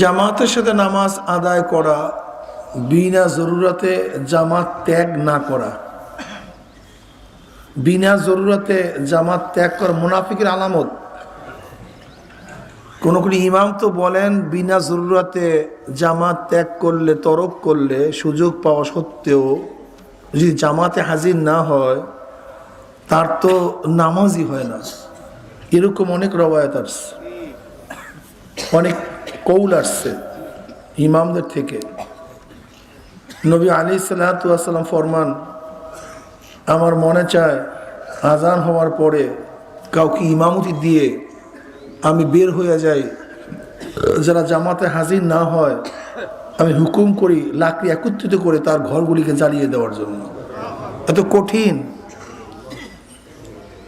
জামাতের সাথে নামাজ আদায় করা, বিনা জরুরাতে জামাত ত্যাগ না করা। বিনা জরুরাতে জামাত ত্যাগ করা মুনাফিকের আলামত। কোন কোন ইমাম তো বলেন, বিনা জরুরতে জামাত ত্যাগ করলে, তরক করলে সুযোগ পাওয়া সত্ত্বেও যদি জামাতে হাজির না হয়, তার তো নামাজই হয় না। এরকম অনেক রবায়ত আসছে অনেক কৌল আসছে, ইমামদের থেকে। নবী আলী সাল্লাম ফরমান, আমার মনে চায় আজান হওয়ার পরে কাউকে ইমামতি দিয়ে আমি বের হয়ে যাই। যারা জামাতে হাজির না হয়, আমি হুকুম করি লাকড়ি একত্রিত করে তার ঘরগুলিকে জ্বালিয়ে দেওয়ার জন্য। এত কঠিন।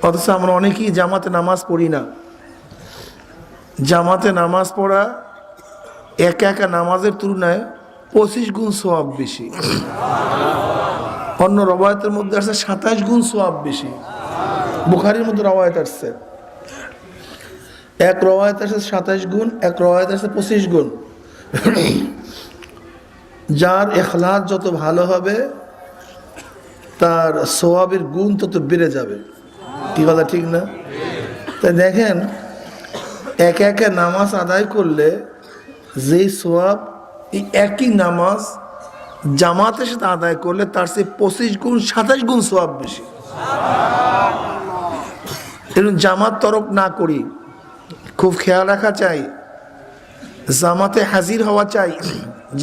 অথচ আমরা অনেকেই জামাতে নামাজ পড়ি না। জামাতে নামাজ পড়া একা একা নামাজের তুলনায় পঁচিশ গুণ সোয়াব বেশি। অন্য রবায়তের মধ্যে আসছে সাতাশ গুণ সোয়াব বেশি। বুখারির মধ্যে রবায়ত আসছে। এক রবায়ত আসছে সাতাশ গুণ, এক রবায়ত আসছে পঁচিশ গুণ। যার এখলাস যত ভালো হবে, তার সোয়াবের গুণ তত বেড়ে যাবে। কি কথা, ঠিক না? তাই দেখেন, একে একে নামাজ আদায় করলে যেই সোয়াব এই একই নামাজ জামাতের সাথে আদায় করলে তার সে পঁচিশ গুণ, সাতাশ গুণ সোয়াব বেশি। জামাত তরফ না করি, খুব খেয়াল রাখা চাই, জামাতে হাজির হওয়া চাই,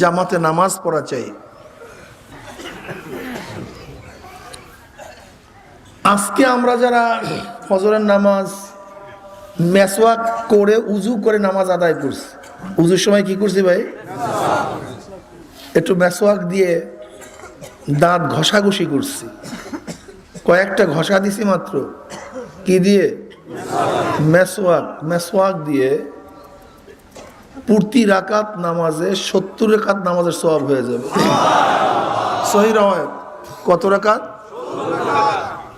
জামাতে নামাজ পড়া চাই। আজকে আমরা যারা ফজরের নামাজ, মেসওয়াক করে উজু করে নামাজ আদায় করছি উজুর সময় কি করছি ভাই? একটু মেসওয়াক দিয়ে দাঁত ঘষাঘষি করছি। কয়েকটা ঘষা দিছি মাত্র। কি দিয়ে? মেসওয়াক মেসওয়াক দিয়ে প্রতি রাকাত নামাজে সত্তর রাকাত নামাজের সব হয়ে যাবে। সহি কত রাকাত?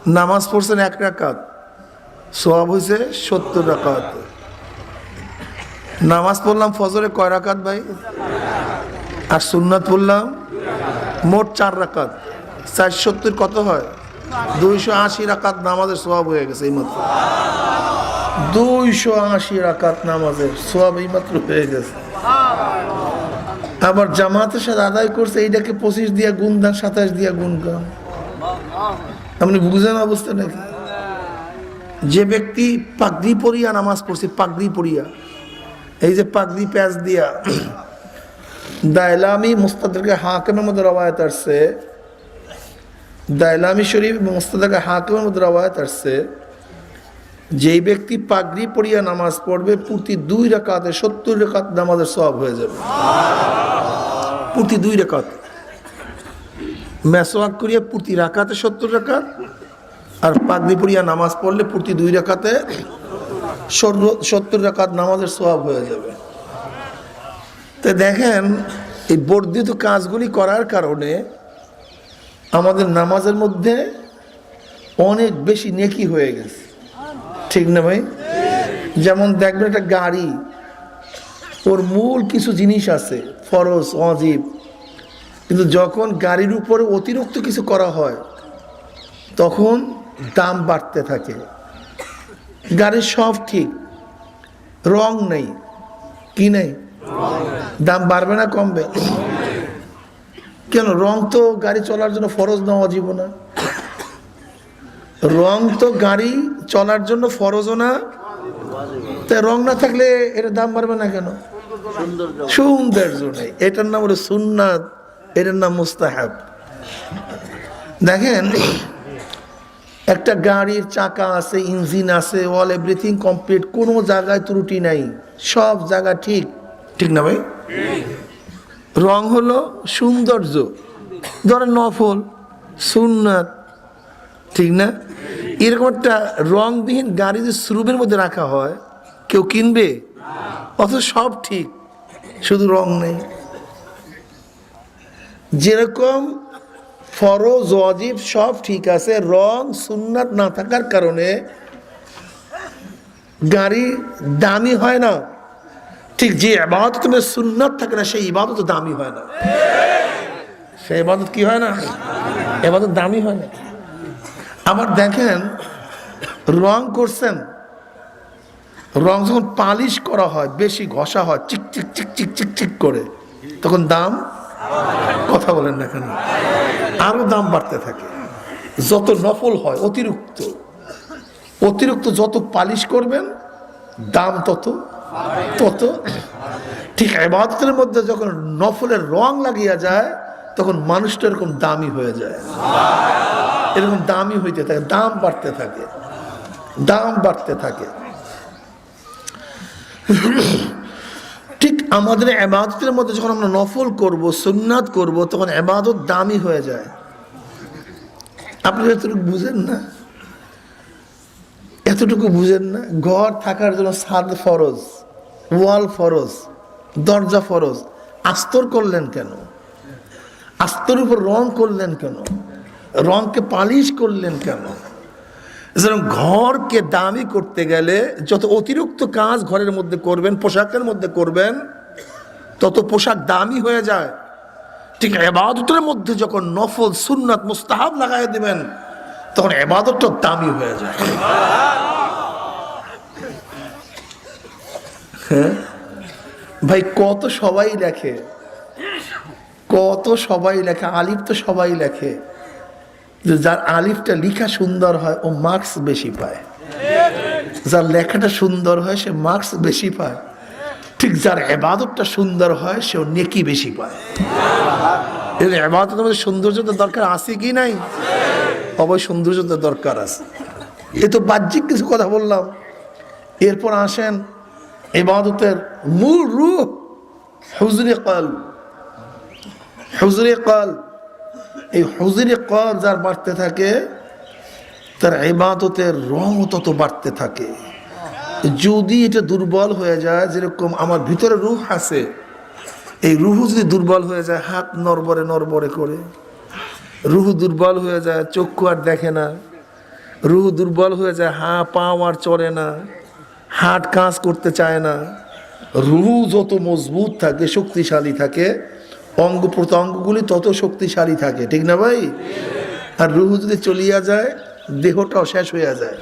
নামাজ পড়ছেন এক রাকাত। সব হয়েছে সত্তর রাকাত। নামাজ পড়লাম ফজরে কয় রাকাত ভাই? আর সুন্নাত পড়লাম মোট চার রাকাত। চার সত্তর কত হয়? দুইশো আশি রাকাত নামাজের স্বভাব হয়ে গেছে এইমাত্র। দুইশো আশি রাকাত নামাজের সব এইমাত্র হয়ে গেছে। আবার জামাতের সাথে আদায় করছে, এইটাকে পঁচিশ দিয়া গুণ দান, সাতাশ দিয়া গুণ গান আপনি বুঝেন অবস্থা নাকি? যে ব্যক্তি পাগড়ি পরিয়া নামাজ পড়ছে, পাগড়ি পরিয়া। এই যে পাগড়ি প্যাচ দিয়া, দায়লামি মুস্তাদকে হাকিমের মধ্যে রবায়ত আসছে, দায়লামি শরীফ এবং মুস্তাদকে হাকিমের মধ্যে রবায়ত আসছে, যেই ব্যক্তি পাগড়ি পরিয়া নামাজ পড়বে, প্রতি দুই রেখাতে সত্তর রেখাত নামাজের সব হয়ে যাবে। প্রতি দুই রেখাত মেসোয়াক করিয়া প্রতি রাকাতে সত্তর রাকাত, আর পাগড়ি পরিয়া নামাজ পড়লে প্রতি দুই রেখাতে সত্তর রাকাত নামাজের সব হয়ে যাবে। তো দেখেন, এই বর্ধিত কাজগুলি করার কারণে আমাদের নামাজের মধ্যে অনেক বেশি নেকি হয়ে গেছে। ঠিক না ভাই? যেমন দেখবেন একটা গাড়ি, ওর মূল কিছু জিনিস আছে, ফরজ অজীব কিন্তু যখন গাড়ির উপরে অতিরিক্ত কিছু করা হয়, তখন দাম বাড়তে থাকে। গাড়ির সব ঠিক। রং নেই। কি নেই? দাম বাড়বে না কমবে? কেন? রং তো গাড়ি চলার জন্য ফরজ না অজীব না রং তো গাড়ি চলার জন্য ফরজও না। তা রং না থাকলে এর দাম বাড়বে না কেন? সৌন্দর্য নেই। এটার নাম হলো সুন্নাত, এটার নাম মুস্তাহাব। দেখেন একটা গাড়ির চাকা আছে, ইঞ্জিন আছে অল এভরিথিং কমপ্লিট কোনো জায়গায় ত্রুটি নাই, সব জায়গা ঠিক। ঠিক না ভাই? রং হলো সৌন্দর্য, ধরেন নফল, সুন্নাত, ঠিক না? এরকম একটা রংবিহীন গাড়ি যে শ্রুবের মধ্যে রাখা হয়, কেউ কিনবে? অথচ সব ঠিক, শুধু রং নেই। যেরকম ফরজ, ওয়াজিব, সব ঠিক আছে, রং, সুন্নাত না থাকার কারণে গাড়ি দামি হয় না। ঠিক যে আবাদত তুমি সুন্নাত থাকে না, সেই ইবাদত দামি হয় না। সেই ইবাদত কি হয় না? এবাদত দামি হয় না। আবার দেখেন, রং করছেন, রং যখন পালিশ করা হয়, বেশি ঘষা হয়, চিক চিক চিক চিক চিক চিক করে, তখন দাম কথা বলেন না কেন? আরও দাম বাড়তে থাকে। যত নফল হয়, অতিরিক্ত। অতিরিক্ত যত পালিশ করবেন, দাম তত তত। ঠিক এবাদতের মধ্যে যখন নফলের রং লাগিয়া যায়, তখন মানুষটা এরকম দামি হয়ে যায়। এরকম দামি হইতে থাকে, দাম বাড়তে থাকে। দাম বাড়তে থাকে। আমাদের এবাদতের মধ্যে যখন আমরা নফল করব, সুন্নাত করব, তখন এবাদত দামি হয়ে যায়। আপনি এতটুকু বুঝেন না? এতটুকু বুঝেন না? ঘর থাকার জন্য সাদ ফরজ, ওয়াল ফরজ, দরজা ফরজ। আস্তর করলেন কেন? আস্তর উপর রং করলেন কেন? রংকে পালিশ করলেন কেন? যেরকম ঘরকে দামি করতে গেলে যত অতিরিক্ত কাজ ঘরের মধ্যে করবেন, পোশাকের মধ্যে করবেন তত পোশাক দামি হয়ে যায়। ঠিক এবাদতের মধ্যে যখন নফল সুন্নাত মুস্তাহাব লাগাই দিবেন, তখন এবাদতটা দামি হয়ে যায়। হ্যাঁ? ভাই, কত সবাই লেখে। কত সবাই লেখে, আলিফ তো সবাই লেখে। যে যার আলিফটা লিখা সুন্দর হয়, ও মার্কস বেশি পায়। যার লেখাটা সুন্দর হয়, সে মার্কস বেশি পায়। ঠিক যার এবাদতটা সুন্দর হয়, সেও নেকি বেশি পায়। এর এবাদতের মধ্যে সৌন্দর্যতার দরকার আছে কি নাই? অবশ্য সৌন্দর্যতার দরকার আছে। এ তো বাহ্যিক কিছু কথা বললাম। এরপর আসেন এবাদতের মূল রূপ হুজরে কল। হুজরে কল, এই হুজরে কল যার বাড়তে থাকে, তার এবাদতের রং তত বাড়তে থাকে। যদি এটা দুর্বল হয়ে যায়, যেরকম আমার ভিতরে রুহ আছে, এই রুহু যদি দুর্বল হয়ে যায়, হাত নরবরে নরবরে করে, রুহু দুর্বল হয়ে যায়, চক্ষু আর দেখে না, রুহু দুর্বল হয়ে যায়, হা, পাও আর চড়ে না, হাট কাজ করতে চায় না, রুহু যত মজবুত থাকে, শক্তিশালী থাকে, অঙ্গ প্রত্যঙ্গগুলি তত শক্তিশালী থাকে, ঠিক না ভাই? আর রুহু যদি চলিয়া যায়, দেহটাও শেষ হইয়া যায়।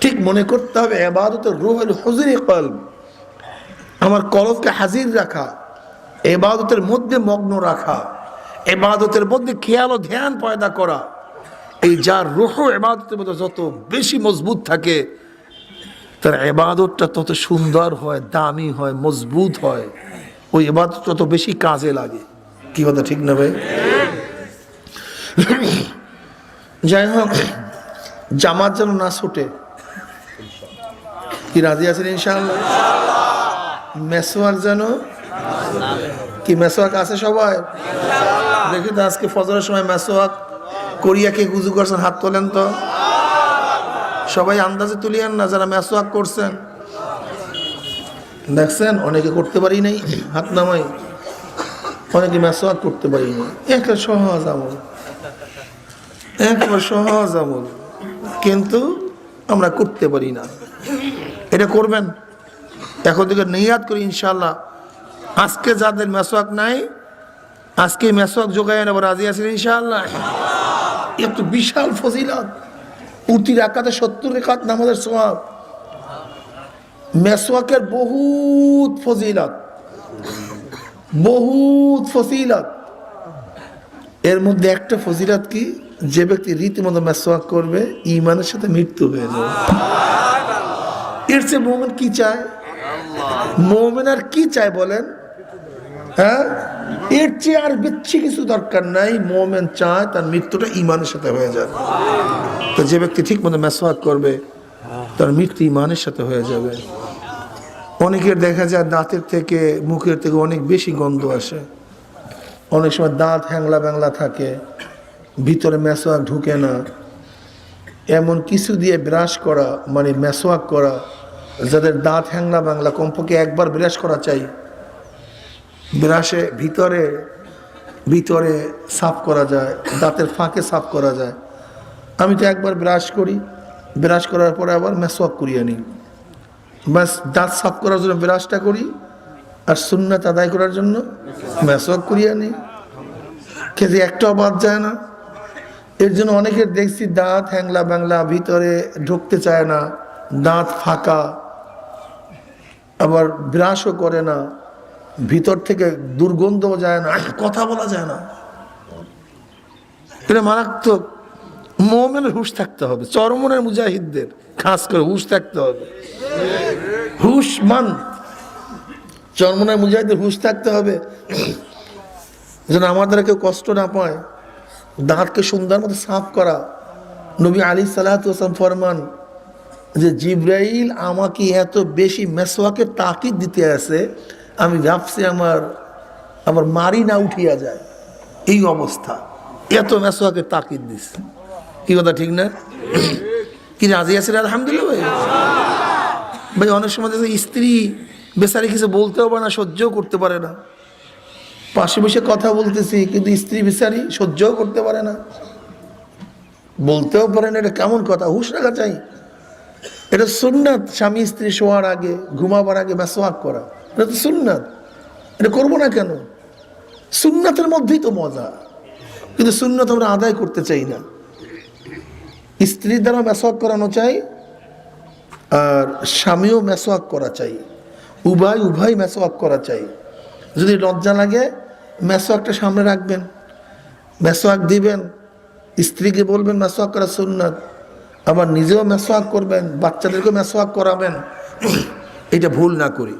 ঠিক মনে করতে হবে, এবাদতের রুহ হল হজুরি কলব। আমার কলবকে হাজির রাখা, এবাদতের মধ্যে মগ্ন রাখা, এবাদতের মধ্যে খেয়াল ও ধ্যান পয়দা করা। এই যার রুহ এবাদতের মধ্যে যত বেশি মজবুত থাকে, তার এবাদতটা তত সুন্দর হয়, দামি হয়, মজবুত হয়। ওই এবাদত তত বেশি কাজে লাগে। কি কথা, ঠিক না ভাই? যাই হোক, জামাত যেন না ছুটে কি রাজি আছেন ইনশাল্লাহ মেসোয়াক যেন? কি মেসোয়াক আছে সবাই? দেখি তো আজকে ফজরের সময় মেসোয়াক করিয়া কে গুজু করছেন, হাত তোলেন তো। সবাই আন্দাজে তুলিয়েন না যারা মেসোয়াক করছেন। দেখছেন, অনেকে করতে পারি নাই, হাত নামাই। অনেকে মেসোয়াক করতে পারি নাই। একটা সহজ আমল। একবার সহজ আমল। কিন্তু আমরা করতে পারি না। এটা করবেন। এখন থেকে নিয়াদ করি ইনশাল্লাহ আজকে যাদের মেসোয়াক নাই আজকে মেসোয়াক যোগায় নেব রাজি আছেন ইনশাল্লাহ একটু বিশাল ফজিলত। উতি রাকাতে সত্তর রেখাত নামাজের সোয়াব মেসোয়াকের বহুত ফজিলত। বহুত ফজিলত। এর মধ্যে একটা ফজিলত কি? যে ব্যক্তি রীতিমতো মেসোয়াক করবে ইমানের সাথে মৃত্যু হয়ে যাবে। এর চেয়ে মোমেন কি চায়? মোমেন আর কি চায় বলেন? হ্যাঁ? এর চেয়ে আর বিচ্ছি কিছু দরকার নাই, মোমেন চায় তার মৃত্যুটা ইমানের সাথে হয়ে যায় তো যে ব্যক্তি ঠিক মতো মেসোয়াক করবে, তার মৃত্যু ইমানের সাথে হয়ে যাবে। অনেকের দেখা যায় দাঁতের থেকে, মুখের থেকে অনেক বেশি গন্ধ আসে। অনেক সময় দাঁত হ্যাংলা ব্যাংলা থাকে, ভিতরে মেসোয়াক ঢুকে না। এমন কিছু দিয়ে ব্রাশ করা মানে মেসোয়াক করা যাদের দাঁত হ্যাংলা বাংলা, কমপক্ষে একবার ব্রাশ করা চাই। ব্রাশে ভিতরে ভিতরে সাফ করা যায়, দাঁতের ফাঁকে সাফ করা যায়। আমি তো একবার ব্রাশ করি, ব্রাশ করার পরে আবার মেসোয়াক করিয়ে নিই ব্যাস, দাঁত সাফ করার জন্য ব্রাশটা করি, আর সুন্নাত আদায় করার জন্য মেসওয়াক করিয়া নেই খেতে একটাও বাদ যায় না। এর জন্য অনেকের দেখছি দাঁত হ্যাংলা ব্যাংলা ভিতরে ঢুকতে চায় না, দাঁত ফাঁকা। আবার ব্রাশও করে না, ভিতর থেকে দুর্গন্ধও যায় না কথা বলা যায় না। এটা মারাত্মক। মোমেনের হুশ থাকতে হবে, চরমনের মুজাহিদদের, খাস করে হুশ থাকতে হবে। হুশ মান। চরমনের মুজাহিদের হুশ থাকতে হবে। যেন আমাদের কেউ কষ্ট না পায়, দাঁতকে সুন্দর মতো সাফ করা। নবী আলী সালাতাম ফরমান যে জিব্রাইল আমাকে এত বেশি মেসোয়াকে তাকিদ দিতে আছে, আমি ভাবছি আমার আমার মারি না উঠিয়া যায়। এই অবস্থা। এত মেসোয়াকে তাকিদ দিস কি কথা, ঠিক না? কি রাজি আছে আলহামদুলিল্লাহ ভাই? ভাই, অনেক সময় স্ত্রী বেচারি কিছু বলতেও পারে না, সহ্যও করতে পারে না। পাশে বসে কথা বলতেছি, কিন্তু স্ত্রী বেচারি সহ্যও করতে পারে না। বলতেও পারে না, এটা কেমন কথা? হুশ রাখা চাই। এটা সুন্নাত, স্বামী স্ত্রী শোয়ার আগে, ঘুমাবার আগে মেসোয়াক করা। এটা তো সুন্নাত। এটা করব না কেন? সুন্নাতের মধ্যেই তো মজা। কিন্তু সুন্নাত আমরা আদায় করতে চাই না। স্ত্রীর দ্বারা মেসোয়াক করানো চাই, আর স্বামীও মেসোয়াক করা চাই। উভয় উভয় মেসোয়াক করা চাই। যদি লজ্জা লাগে মেসোয়াকটা সামনে রাখবেন। মেসোয়াক দিবেন। স্ত্রীকে বলবেন মেসোয়াক করা সুন্নাত। আবার নিজেও মেসোয়াক করবেন বাচ্চাদেরকেও মেসোয়াক করাবেন। এটা ভুল না করি।